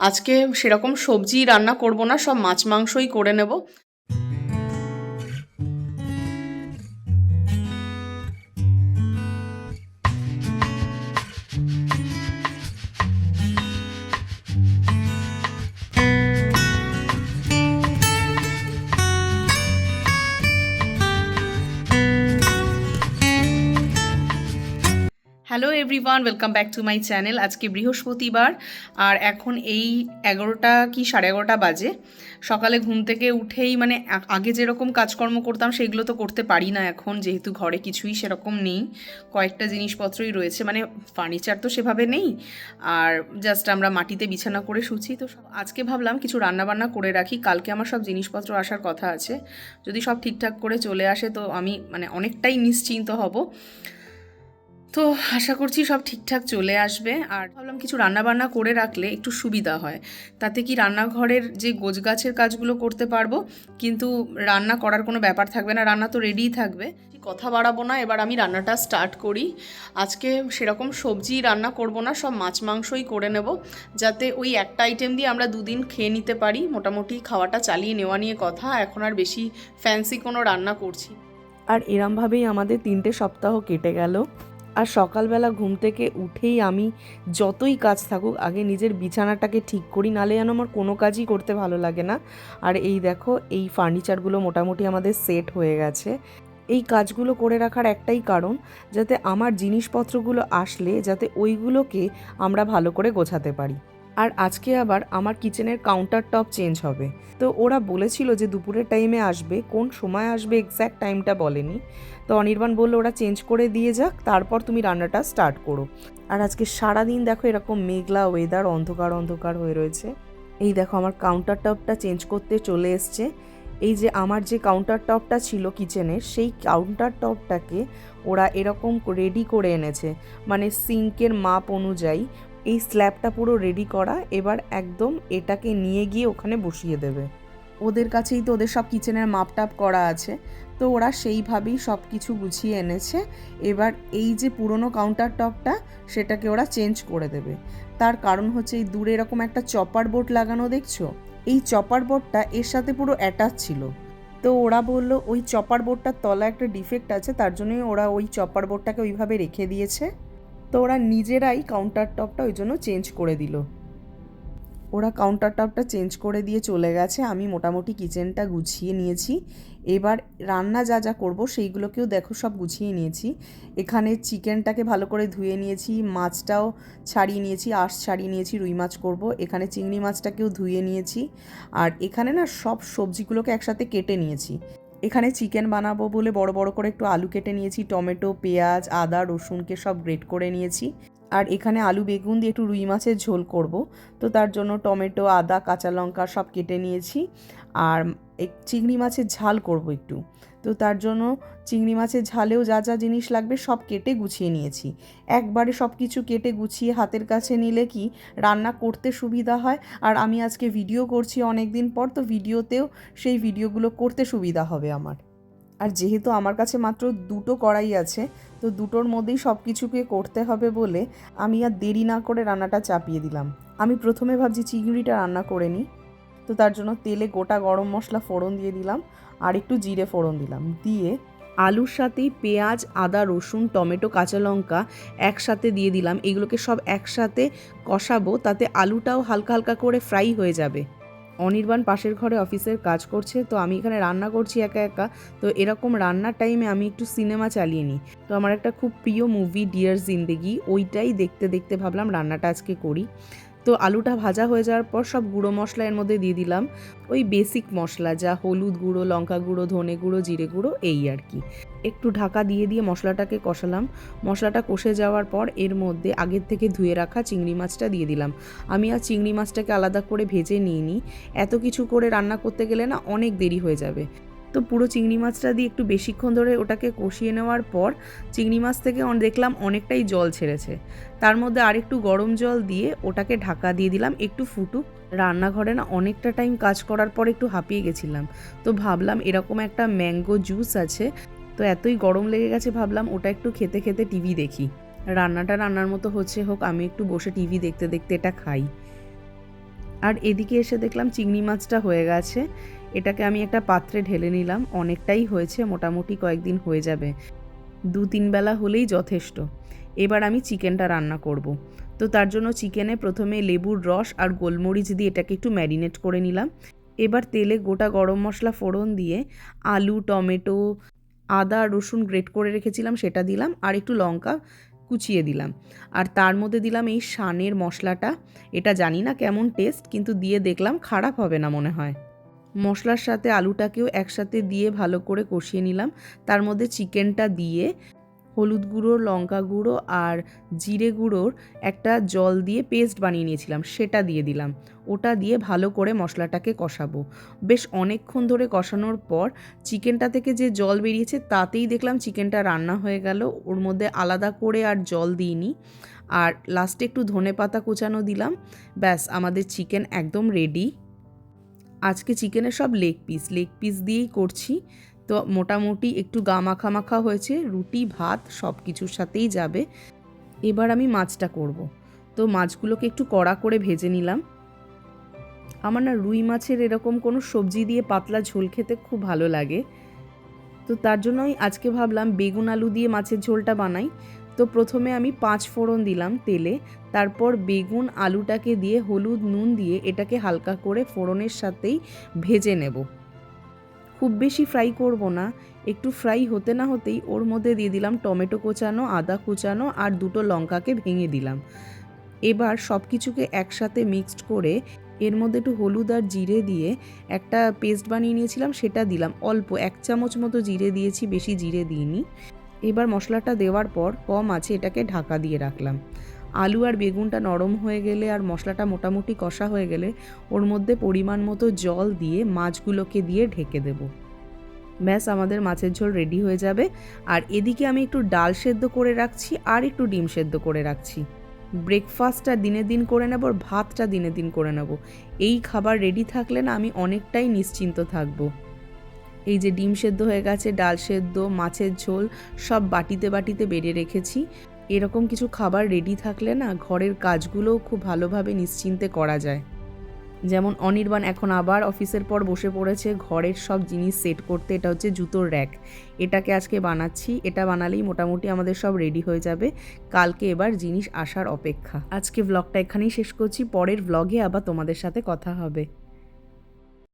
আজকে সেরকম সবজি রান্না করব না সব মাছ মাংসই করে নেব। Everyone welcome back to my channel আজকে বৃহস্পতিবার, আর এখন এই এগারোটা কি, সাড়ে এগারোটা বাজে। সকালে ঘুম থেকে উঠেই মানে আগে যেরকম কাজকর্ম করতাম, সেগুলো তো করতে পারি না এখন, যেহেতু ঘরে কিছুই সেরকম নেই। কয়েকটা জিনিসপত্রই রয়েছে মানে ফার্নিচার তো সেভাবে নেই, আর জাস্ট আমরা মাটিতে বিছানা করে শুছি তো আজকে ভাবলাম কিছু রান্নাবান্না করে রাখি, কালকে আমার সব জিনিসপত্র আসার কথা আছে। যদি সব ঠিকঠাক করে চলে আসে, তো আমি মানে অনেকটাই নিশ্চিন্ত হব। তো আশা করছি সব ঠিকঠাক চলে আসবে। আর ভাবলাম কিছু রান্না বান্না করে রাখলে একটু সুবিধা হয়। তাতে কি রান্নাঘরের যে গোছগাছের কাজগুলো করতে পারব, কিন্তু রান্না করার কোনো ব্যাপার থাকবে না, রান্না তো রেডিই থাকবে। কথা বাড়াবো না, এবার আমি রান্নাটা স্টার্ট করি। আজকে সেরকম সবজি রান্না করব না, সব মাছ মাংসই করে নেব, যাতে ওই একটা আইটেম দিয়ে আমরা দুদিন খেয়ে নিতে পারি। মোটামুটি খাওয়াটা চালিয়ে নেওয়া নিয়ে কথা, এখন আর বেশি ফ্যান্সি কোনো রান্না করছি। আর এরমভাবেই আমাদের তিনটে সপ্তাহ কেটে গেল। আর সকালবেলা ঘুম থেকে উঠেই আমি যতই কাজ থাকুক, আগে নিজের বিছানাটাকে ঠিক করি, নালে যেন আমার কোনো কাজই করতে ভালো লাগে না। আর এই দেখো, এই ফার্নিচারগুলো মোটামুটি আমাদের সেট হয়ে গেছে। এই কাজগুলো করে রাখার একটাই কারণ, যাতে আমার জিনিসপত্রগুলো আসলে যাতে ওইগুলোকে আমরা ভালো করে গোছাতে পারি। আর আজকে আবার আমার কিচেনের কাউন্টার টপ চেঞ্জ হবে। তো ওরা বলেছিল যে দুপুরের টাইমে আসবে, কোন সময় আসবে এক্স্যাক্ট টাইমটা বলেনি। তো অনির্বাণ বলল, ওরা চেঞ্জ করে দিয়ে যাক, তারপর তুমি রান্নাটা স্টার্ট করো। আর আজকে সারাদিন দেখো এরকম মেঘলা ওয়েদার অন্ধকার অন্ধকার হয়ে রয়েছে। এই দেখো আমার কাউন্টার টপটা চেঞ্জ করতে চলে এসছে। এই যে আমার যে কাউন্টার টপটা ছিল কিচেনের সেই কাউন্টার টপটাকে ওরা এরকম রেডি করে এনেছে। মানে সিঙ্কের মাপ অনুযায়ী এই স্ল্যাবটা পুরো রেডি করা, এবার একদম এটাকে নিয়ে গিয়ে ওখানে বসিয়ে দেবে। ওদের কাছেই তো ওদের সব কিচেনের মাপ টাপ করা আছে, তো ওরা সেইভাবেই সব কিছু গুছিয়ে এনেছে। এবার এই যে পুরনো কাউন্টার টপটা সেটাকে ওরা চেঞ্জ করে দেবে। তার কারণ হচ্ছে এই দূরে এরকম একটা চপার বোর্ড লাগানো দেখছ? এই চপার বোর্ডটা এর সাথে পুরো অ্যাটাচ ছিল। তো ওরা বলল, ওই চপার বোর্ডটার তলা একটা ডিফেক্ট আছে, তার জন্যই ওরা ওই চপার বোর্ডটাকে ওইভাবে রেখে দিয়েছে। তো ওরা নিজেরাই কাউন্টার টপটা ওই জন্য চেঞ্জ করে দিল। ওরা কাউন্টার টপটা চেঞ্জ করে দিয়ে চলে গেছে। আমি মোটামুটি কিচেনটা গুছিয়ে নিয়েছি। এবার রান্না যা যা করব সেইগুলোকেও দেখো সব গুছিয়ে নিয়েছি। এখানে চিকেনটাকে ভালো করে ধুয়ে নিয়েছি, মাছটাও ছাড়িয়ে নিয়েছি, আঁশ ছাড়িয়ে নিয়েছি, রুই মাছ করব। এখানে চিংড়ি মাছটাকেও ধুয়ে নিয়েছি। আর এখানে না সব সবজিগুলোকে একসাথে কেটে নিয়েছি। এখানে চিকেন বানাবো বলে বড় বড় করে একটু আলু কেটে নিয়েছি, টমেটো, পেঁয়াজ, আদা, রসুনকে সব গ্রেট করে নিয়েছি। আর এখানে আলু বেগুন দিয়ে একটু রুই মাছের ঝোল করব। তো তার জন্য টমেটো, আদা, কাঁচা লঙ্কা সব কেটে নিয়েছি। আর এক চিংড়ি মাছের ঝাল করব একটু। তো তার জন্য চিংড়ি মাছের ঝালেও যা যা জিনিস লাগবে সব কেটে গুছিয়ে নিয়েছি। একবারে সব কিছু কেটে গুছিয়ে হাতের কাছে নিলে কি রান্না করতে সুবিধা হয়? আর আমি আজকে ভিডিও করছি অনেক দিন পর, তো ভিডিওতেও সেই ভিডিওগুলো করতে সুবিধা হবে আমার। আর যেহেতু আমার কাছে মাত্র দুটো কড়াই আছে, তো দুটোর মধ্যেই সব কিছুকে করতে হবে বলে আমি আর দেরি না করে রান্নাটা চাপিয়ে দিলাম। আমি প্রথমে ভাবছি চিংড়িটা রান্না করে নিই। তো তার জন্য তেলে গোটা গরম মশলা ফোড়ন দিয়ে দিলাম আর একটু জিরে ফোড়ন দিলাম। দিয়ে আলুর সাথেই পেঁয়াজ, আদা, রসুন, টমেটো, কাঁচা লঙ্কা একসাথে দিয়ে দিলাম। এগুলোকে সব একসাথে কষাবো, তাতে আলুটাও হালকা হালকা করে ফ্রাই হয়ে যাবে। অনির্বাণ পাশের ঘরে অফিসের কাজ করছে, তো আমি এখানে রান্না করছি একা একা। তো এরকম রান্নার টাইমে আমি একটু সিনেমা চালিয়ে নিই। তো আমার একটা খুব প্রিয় মুভি ডিয়ার জিন্দেগি ওইটাই দেখতে দেখতে ভাবলাম রান্নাটা আজকে করি। তো আলুটা ভাজা হয়ে যাওয়ার পর সব গুঁড়ো মশলা এর মধ্যে দিয়ে দিলাম। ওই বেসিক মশলা যা হলুদ গুঁড়ো, লঙ্কা গুঁড়ো, ধনে গুঁড়ো, জিরে গুঁড়ো এই আর কি। একটু ঢাকা দিয়ে দিয়ে মশলাটাকে কষালাম। মশলাটা কষে যাওয়ার পর এর মধ্যে আগের থেকে ধুয়ে রাখা চিংড়ি মাছটা দিয়ে দিলাম। আমি আর চিংড়ি মাছটাকে আলাদা করে ভেজে নিইনি। এত কিছু করে রান্না করতে গেলে না অনেক দেরি হয়ে যাবে। তো পুরো চিংড়ি মাছটা দিয়ে একটু বেশিক্ষণ ধরে ওটাকে কষিয়ে নেওয়ার পর চিংড়ি মাছ থেকে দেখলাম অনেকটাই জল ছেড়েছে। তার মধ্যে আরেকটু গরম জল দিয়ে ওটাকে ঢাকা দিয়ে দিলাম, একটু ফুটুক। রান্নাঘরে না অনেকটা টাইম কাজ করার পর একটু হাঁপিয়ে গেছিলাম। তো ভাবলাম এরকম একটা ম্যাঙ্গো জুস আছে, তো এতই গরম লেগে গেছে ভাবলাম ওটা একটু খেতে খেতে টিভি দেখি। রান্নাটা রান্নার মতো হচ্ছে হোক, আমি একটু বসে টিভি দেখতে দেখতে এটা খাই। আর এদিকে এসে দেখলাম চিংড়ি মাছটা হয়ে গেছে। এটাকে আমি একটা পাত্রে ঢেলে নিলাম। অনেকটাই হয়েছে, মোটামুটি কয়েকদিন হয়ে যাবে। দু তিন বেলা হলেই যথেষ্ট। এবার আমি চিকেনটা রান্না করব। তো তার জন্য চিকেনে প্রথমে লেবুর রস আর গোলমরিচ দিয়ে এটাকে একটু ম্যারিনেট করে নিলাম। এবার তেলে গোটা গরম মশলা ফোড়ন দিয়ে আলু, টমেটো, আদা, রসুন গ্রেট করে রেখেছিলাম, সেটা দিলাম আর একটু লঙ্কা কুচিয়ে দিলাম। আর তার মধ্যে দিলাম এই শানের মশলাটা। এটা জানি না কেমন টেস্ট, কিন্তু দিয়ে দেখলাম খারাপ হবে না মনে হয়। মশলার সাথে আলুটাকেও একসাথে দিয়ে ভালো করে কষিয়ে নিলাম। তার মধ্যে চিকেনটা দিয়ে হলুদ গুঁড়ো, লঙ্কা গুঁড়ো আর জিরে গুঁড়োর একটা জল দিয়ে পেস্ট বানিয়ে নিয়েছিলাম, সেটা দিয়ে দিলাম। ওটা দিয়ে ভালো করে মশলাটাকে কষাবো। বেশ অনেকক্ষণ ধরে কষানোর পর চিকেনটা থেকে যে জল বেরিয়েছে তাতেই দেখলাম চিকেনটা রান্না হয়ে গেল। ওর মধ্যে আলাদা করে আর জল দিইনি। আর লাস্টে একটু ধনে পাতা কুচানো দিলাম। ব্যাস, আমাদের চিকেন একদম রেডি আজকে চিকেনের সব লেগ পিস লেগ পিস দিয়েই করছি। তো মোটামুটি একটু গা মাখা মাখা হয়েছে, রুটি, ভাত সব কিছুর সাথেই যাবে। এবার আমি মাছটা করব। তো মাছগুলোকে একটু কড়া করে ভেজে নিলাম। আমার না রুই মাছের এরকম কোনো সবজি দিয়ে পাতলা ঝোল খেতে খুব ভালো লাগে। তো তার জন্যই আজকে ভাবলাম বেগুন আলু দিয়ে মাছের ঝোলটা বানাই। তো প্রথমে আমি পাঁচ ফোড়ন দিলাম তেলে, তারপর বেগুন, আলুটাকে দিয়ে হলুদ নুন দিয়ে এটাকে হালকা করে ফোড়নের সাথেই ভেজে নেব। খুব বেশি ফ্রাই করব না, একটু ফ্রাই হতে না হতেই ওর মধ্যে দিয়ে দিলাম টমেটো কোচানো, আদা কুচানো আর দুটো লঙ্কাকে ভেঙে দিলাম। এবার সব কিছুকে একসাথে মিক্সড করে এর মধ্যে একটু হলুদ আর জিরে দিয়ে একটা পেস্ট বানিয়ে নিয়েছিলাম, সেটা দিলাম। অল্প এক চামচ মতো জিরে দিয়েছি, বেশি জিরে দিইনি। এবার মশলাটা দেওয়ার পর কম আছে এটাকে ঢাকা দিয়ে রাখলাম। আলু আর বেগুনটা নরম হয়ে গেলে আর মশলাটা মোটামুটি কষা হয়ে গেলে ওর মধ্যে পরিমাণ মতো জল দিয়ে মাছগুলোকে দিয়ে ঢেকে দেবো। ব্যাস, আমাদের মাছের ঝোল রেডি হয়ে যাবে। আর এদিকে আমি একটু ডাল সেদ্ধ করে রাখছি আর একটু ডিম সেদ্ধ করে রাখছি। ব্রেকফাস্টটা দিনে দিন করে নেব আর ভাতটা দিনে দিন করে নেব। এই খাবার রেডি থাকলে না আমি অনেকটাই নিশ্চিন্ত থাকব। এই যে ডিম সেদ্ধ হয়ে গেছে, ডাল সেদ্ধ, মাছের ঝোল, সব বাটিতে বাটিতে বেড়ে রেখেছি। এরকম কিছু খাবার রেডি থাকলে না ঘরের কাজগুলোও খুব ভালোভাবে নিশ্চিন্তে করা যায়। যেমন অনির্বাণ এখন আবার অফিসের পর বসে পড়েছে, ঘরের সব জিনিস সেট করতে। এটা হচ্ছে জুতোর র্যাক এটাকে আজকে বানাচ্ছি। এটা বানালেই মোটামুটি আমাদের সব রেডি হয়ে যাবে। কালকে এবার জিনিস আসার অপেক্ষা। আজকে ব্লগটা এখানেই শেষ করছি। পরের ব্লগে আবার তোমাদের সাথে কথা হবে।